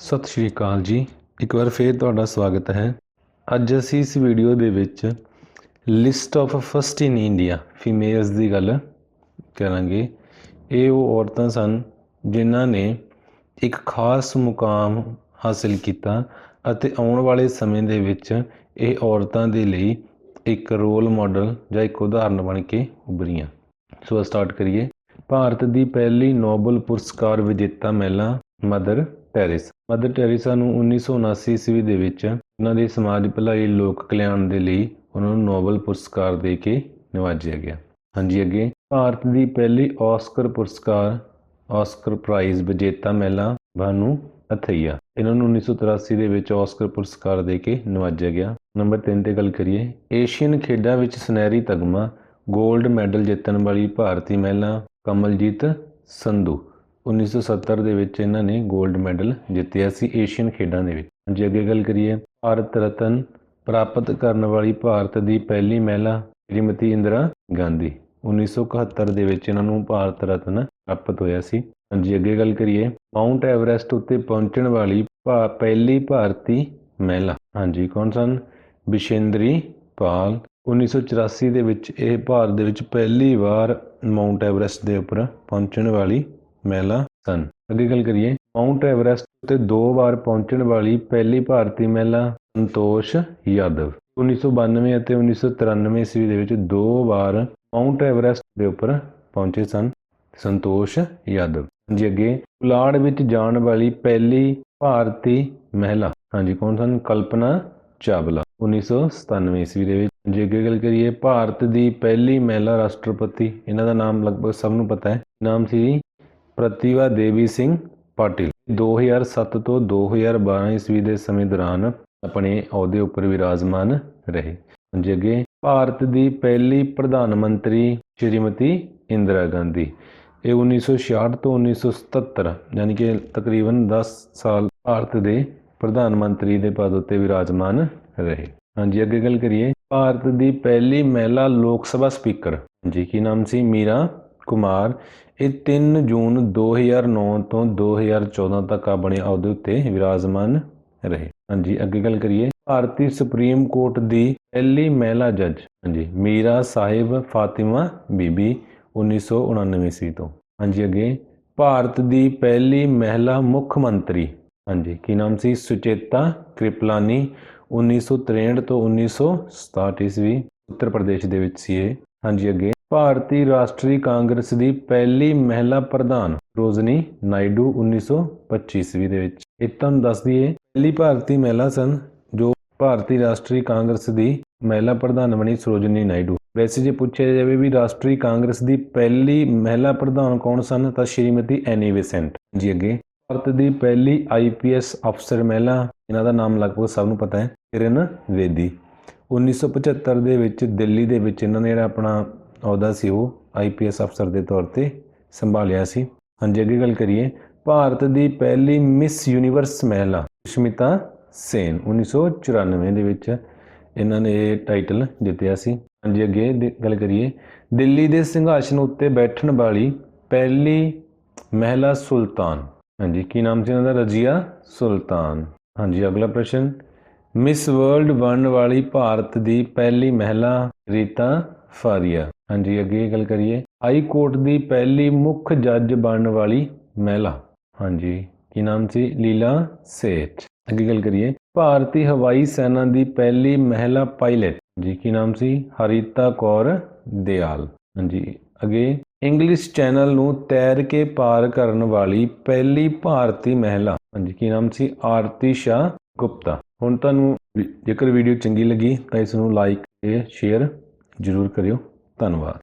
ਸਤਿ ਸ਼੍ਰੀ ਅਕਾਲ ਜੀ। ਇੱਕ ਵਾਰ ਫੇਰ ਤੁਹਾਡਾ ਸਵਾਗਤ ਹੈ। ਅੱਜ ਅਸੀਂ ਇਸ ਵੀਡੀਓ ਦੇ ਵਿੱਚ list of first in India females ਦੀ ਗੱਲ ਕਰਾਂਗੇ। ਇਹ ਉਹ ਔਰਤਾਂ ਸਨ ਜਿਨ੍ਹਾਂ ਨੇ ਇੱਕ ਖਾਸ ਮੁਕਾਮ ਹਾਸਿਲ ਕੀਤਾ ਅਤੇ ਆਉਣ ਵਾਲੇ ਸਮੇਂ ਦੇ ਵਿੱਚ ਇਹ ਔਰਤਾਂ ਦੇ ਲਈ ਇੱਕ ਰੋਲ ਮਾਡਲ ਜਾਂ ਇੱਕ ਉਦਾਹਰਨ ਬਣ ਕੇ ਉਭਰੀਆਂ। ਸੋ ਸਟਾਰਟ ਕਰੀਏ। ਭਾਰਤ ਦੀ ਪਹਿਲੀ ਨੋਬਲ ਪੁਰਸਕਾਰ ਵਿਜੇਤਾ ਮਹਿਲਾ ਮਦਰ ਟੈਰੇਸਾ ਮਦਰ ਟੈਰੇਸਾ ਨੂੰ 1979 ਈਸਵੀ ਦੇ ਵਿੱਚ ਉਹਨਾਂ ਦੇ ਸਮਾਜ ਭਲਾਈ, ਲੋਕ ਕਲਿਆਣ ਦੇ ਲਈ ਉਹਨਾਂ ਨੂੰ ਨੋਬਲ ਪੁਰਸਕਾਰ ਦੇ ਕੇ ਨਿਵਾਜਿਆ ਗਿਆ। ਹਾਂਜੀ ਅੱਗੇ, ਭਾਰਤ ਦੀ ਪਹਿਲੀ ਆਸਕਰ ਪੁਰਸਕਾਰ ਆਸਕਰ ਪ੍ਰਾਈਜ਼ ਵਿਜੇਤਾ ਮਹਿਲਾ ਭਾਨੂ ਅਥਈਆ। ਇਹਨਾਂ ਨੂੰ 1983 ਦੇ ਵਿੱਚ ਆਸਕਰ ਪੁਰਸਕਾਰ ਦੇ ਕੇ ਨਿਵਾਜਿਆ ਗਿਆ। ਨੰਬਰ 3 ਤੇ ਗੱਲ ਕਰੀਏ, ਏਸ਼ੀਅਨ ਖੇਡਾਂ ਵਿੱਚ ਸੁਨਹਿਰੀ ਤਗਮਾ 골ਡ ਮੈਡਲ ਜਿੱਤਣ ਵਾਲੀ ਭਾਰਤੀ ਮਹਿਲਾ ਕਮਲਜੀਤ ਸੰਧੂ। 1970 ਦੇ ਵਿੱਚ ਇਹਨਾਂ ਨੇ 골ਡ ਮੈਡਲ ਜਿੱਤਿਆ ਸੀ ਏਸ਼ੀਅਨ ਖੇਡਾਂ ਦੇ ਵਿੱਚ। ਜੇ ਅੱਗੇ ਗੱਲ ਕਰੀਏ। ਭਾਰਤ ਰਤਨ ਪ੍ਰਾਪਤ ਕਰਨ ਵਾਲੀ ਭਾਰਤ ਦੀ ਪਹਿਲੀ ਮਹਿਲਾ ਸ਼੍ਰੀਮਤੀ ਇੰਦਰਾ ਗਾਂਧੀ। 1971 ਦੇ ਵਿੱਚ ਇਹਨਾਂ ਨੂੰ ਭਾਰਤ ਰਤਨ ਪ੍ਰਾਪਤ ਹੋਇਆ ਸੀ। ਹਾਂਜੀ, ਅੱਗੇ ਗੱਲ ਕਰੀਏ। ਮਾਊਂਟ ਐਵਰੈਸਟ ਉੱਤੇ ਪਹੁੰਚਣ ਵਾਲੀ ਭਾ- ਪਹਿਲੀ ਭਾਰਤੀ ਮਹਿਲਾ। ਹਾਂਜੀ, ਕੌਣ ਸਨ? ਬਿਸ਼ੇਂਦਰੀ ਪਾਲ। 1984 ਦੇ ਵਿੱਚ ਇਹ ਭਾਰਤ ਦੇ ਵਿੱਚ ਪਹਿਲੀ ਵਾਰ ਮਾਊਂਟ ਐਵਰੈਸਟ ਦੇ ਉੱਪਰ ਪਹੁੰਚਣ ਵਾਲੀ ਮਹਿਲਾ ਸਨ। ਅੱਗੇ ਗੱਲ ਕਰੀਏ, ਮਾਊਂਟ ਐਵਰੈਸਟ ਉੱਤੇ ਦੋ ਵਾਰ ਪਹੁੰਚਣ ਵਾਲੀ ਪਹਿਲੀ ਭਾਰਤੀ ਮਹਿਲਾ ਸੰਤੋਸ਼ ਯਾਦਵ। 1992 ਅਤੇ 1993 ਈਸਵੀ ਦੇ ਵਿੱਚ ਦੋ ਵਾਰ ਮਾਊਂਟ ਐਵਰੈਸਟ ਦੇ ਉੱਪਰ ਪਹੁੰਚੇ ਸਨ ਸੰਤੋਸ਼ ਯਾਦਵ। ਹਾਂਜੀ, ਅੱਗੇ ਪੁਲਾੜ ਵਿੱਚ ਜਾਣ ਵਾਲੀ ਪਹਿਲੀ ਭਾਰਤੀ ਮਹਿਲਾ। ਹਾਂਜੀ, ਕੌਣ ਸਨ? ਕਲਪਨਾ ਚਾਵਲਾ। 1997 ਈਸਵੀ ਦੇ ਵਿੱਚ। ਜੇ ਅੱਗੇ ਗੱਲ ਕਰੀਏ, ਭਾਰਤ ਦੀ ਪਹਿਲੀ ਮਹਿਲਾ ਰਾਸ਼ਟਰਪਤੀ। ਇਹਨਾਂ ਦਾ ਨਾਮ ਲਗਭਗ ਸਭ ਨੂੰ ਪਤਾ ਹੈ। ਨਾਮ ਸੀ ਪ੍ਰਤਿਭਾ ਦੇਵੀ ਸਿੰਘ ਪਾਟਿਲ। 2007 ਤੋਂ 2012 ਈਸਵੀ ਦੇ ਸਮੇਂ ਦੌਰਾਨ ਆਪਣੇ ਅਹੁਦੇ ਉੱਪਰ ਵਿਰਾਜਮਾਨ ਰਹੇ। ਹਾਂਜੀ ਅੱਗੇ, ਭਾਰਤ ਦੀ ਪਹਿਲੀ ਪ੍ਰਧਾਨ ਮੰਤਰੀ ਸ਼੍ਰੀਮਤੀ ਇੰਦਰਾ ਗਾਂਧੀ। ਇਹ 1966 ਤੋਂ 1977 ਯਾਨੀ ਕਿ ਤਕਰੀਬਨ 10 ਸਾਲ ਭਾਰਤ ਦੇ ਪ੍ਰਧਾਨ ਮੰਤਰੀ ਦੇ ਪਦ ਉੱਤੇ ਵਿਰਾਜਮਾਨ ਰਹੇ। ਹਾਂਜੀ, ਅੱਗੇ ਗੱਲ ਕਰੀਏ, ਭਾਰਤ ਦੀ ਪਹਿਲੀ ਮਹਿਲਾ ਲੋਕ ਸਭਾ ਸਪੀਕਰ। ਜੀ ਕੀ ਨਾਮ ਸੀ? ਮੀਰਾ ਕੁਮਾਰ, ਇਹ 3 ਜੂਨ 2009 ਤੋਂ 2014 ਤੱਕ ਆਪਣੇ ਅਹੁਦੇ ਉੱਤੇ ਵਿਰਾਜਮਾਨ ਰਹੇ। ਹਾਂਜੀ, ਅੱਗੇ ਗੱਲ ਕਰੀਏ। ਭਾਰਤੀ ਸੁਪਰੀਮ ਕੋਰਟ ਦੀ ਪਹਿਲੀ ਮਹਿਲਾ ਜੱਜ। ਹਾਂਜੀ, ਮੀਰਾ ਸਾਹਿਬ ਫਾਤਿਮਾ ਬੀਬੀ 1999 ਈਸਵੀ ਤੋਂ। ਹਾਂਜੀ, ਅੱਗੇ। ਭਾਰਤ ਦੀ ਪਹਿਲੀ ਮਹਿਲਾ ਮੁੱਖ ਮੰਤਰੀ। ਹਾਂਜੀ, ਕੀ ਨਾਮ ਸੀ? ਸੁਚੇਤਾ ਕ੍ਰਿਪਲਾਨੀ 1963 ਤੋਂ 1967 ਈਸਵੀ। ਉੱਤਰ ਪ੍ਰਦੇਸ਼ ਦੇ ਵਿੱਚ ਸੀ ਇਹ। ਹਾਂਜੀ, ਅੱਗੇ। ਭਾਰਤੀ ਰਾਸ਼ਟਰੀ ਕਾਂਗਰਸ ਦੀ ਪਹਿਲੀ ਮਹਿਲਾ ਪ੍ਰਧਾਨ ਰੋਜ਼ਨੀ ਨਾਇਡੂ 1925 ਈਸਵੀ ਦੇ ਵਿੱਚ। ਇਹ ਤੁਹਾਨੂੰ ਦੱਸ ਦਈਏ, ਪਹਿਲੀ ਭਾਰਤੀ ਮਹਿਲਾ ਸਨ ਜੋ ਭਾਰਤੀ ਰਾਸ਼ਟਰੀ ਕਾਂਗਰਸ ਦੀ ਮਹਿਲਾ ਪ੍ਰਧਾਨ ਬਣੀ ਸਰੋਜਨੀ ਨਾਇਡੂ। ਵੈਸੇ ਜੇ ਪੁੱਛਿਆ ਜਾਵੇ ਵੀ ਰਾਸ਼ਟਰੀ ਕਾਂਗਰਸ ਦੀ ਪਹਿਲੀ ਮਹਿਲਾ ਪ੍ਰਧਾਨ ਕੌਣ ਸਨ, ਤਾਂ ਸ਼੍ਰੀਮਤੀ ਐਨੀ ਵਿਸੈਂਟ। ਜੀ ਅੱਗੇ, ਭਾਰਤ ਦੀ ਪਹਿਲੀ ਆਈਪੀਐਸ ਅਫਸਰ ਮਹਿਲਾ, ਇਹਨਾਂ ਦਾ ਨਾਮ ਲਗਭਗ ਸਭ ਨੂੰ ਪਤਾ ਹੈ, ਕਿਰਨ ਵੇਦੀ 1975 ਦੇ ਵਿੱਚ ਦਿੱਲੀ ਦੇ ਵਿੱਚ ਇਹਨਾਂ ਨੇ ਜਿਹੜਾ ਆਪਣਾ ਅਹੁਦਾ ਸੀ ਉਹ ਆਈਪੀਐਸ ਅਫਸਰ ਦੇ ਤੌਰ ਤੇ ਸੰਭਾਲਿਆ ਸੀ। ਹਾਂਜੀ, ਅੱਗੇ ਗੱਲ ਕਰੀਏ, ਭਾਰਤ ਦੀ ਪਹਿਲੀ ਮਿਸ ਯੂਨੀਵਰਸ ਮਹਿਲਾ, ਸੁਸ਼ਮਿਤਾ ਸੇਨ 1994 ਦੇ ਵਿੱਚ ਇਹਨਾਂ ਨੇ ਇਹ ਟਾਈਟਲ ਜਿੱਤਿਆ ਸੀ। ਹਾਂਜੀ, ਅੱਗੇ ਦੇ- ਗੱਲ ਕਰੀਏ, ਦਿੱਲੀ ਦੇ ਸਿੰਘਾਸਨ ਉੱਤੇ ਬੈਠਣ ਵਾਲੀ ਪਹਿਲੀ ਮਹਿਲਾ ਸੁਲਤਾਨ। ਹਾਂਜੀ, ਕੀ ਨਾਮ ਸੀ ਉਹਨਾਂ ਦਾ? ਰਜ਼ੀਆ ਸੁਲਤਾਨ। ਹਾਂਜੀ, ਅਗਲਾ ਪ੍ਰਸ਼ਨ ਮਿਸ ਵਰਲਡ ਬਣਨ ਵਾਲੀ ਭਾਰਤ ਦੀ ਪਹਿਲੀ ਮਹਿਲਾ, ਰੀਤਾ ਫਾਰੀਆ। ਹਾਂਜੀ, ਅੱਗੇ ਗੱਲ ਕਰੀਏ। ਹਾਈ ਕੋਰਟ ਦੀ ਪਹਿਲੀ ਮੁੱਖ ਜੱਜ ਬਣਨ ਵਾਲੀ ਮਹਿਲਾ। ਹਾਂਜੀ, ਕੀ ਨਾਮ ਸੀ? ਲੀਲਾ ਸੇਠ। ਅੱਗੇ ਗੱਲ ਕਰੀਏ। ਭਾਰਤੀ ਹਵਾਈ ਸੈਨਾ ਦੀ ਪਹਿਲੀ ਮਹਿਲਾ ਪਾਇਲਟ। ਜੀ ਕੀ ਨਾਮ ਸੀ? ਹਰੀਤਾ ਕੌਰ ਦਿਆਲ। ਹਾਂਜੀ, ਅੱਗੇ। ਇੰਗਲਿਸ਼ ਚੈਨਲ ਨੂੰ ਤੈਰ ਕੇ ਪਾਰ ਕਰਨ ਵਾਲੀ ਪਹਿਲੀ ਭਾਰਤੀ ਮਹਿਲਾ। ਹਾਂਜੀ, ਕੀ ਨਾਮ ਸੀ? ਆਰਤੀ ਸ਼ਾ ਗੁਪਤਾ। ਹੁਣ ਤੁਹਾਨੂੰ ਜੇਕਰ ਵੀਡੀਓ ਚੰਗੀ ਲੱਗੀ ਤਾਂ ਇਸ ਨੂੰ ਲਾਈਕ ਤੇ ਸ਼ੇਅਰ ਜ਼ਰੂਰ ਕਰਿਓ। ਧੰਨਵਾਦ।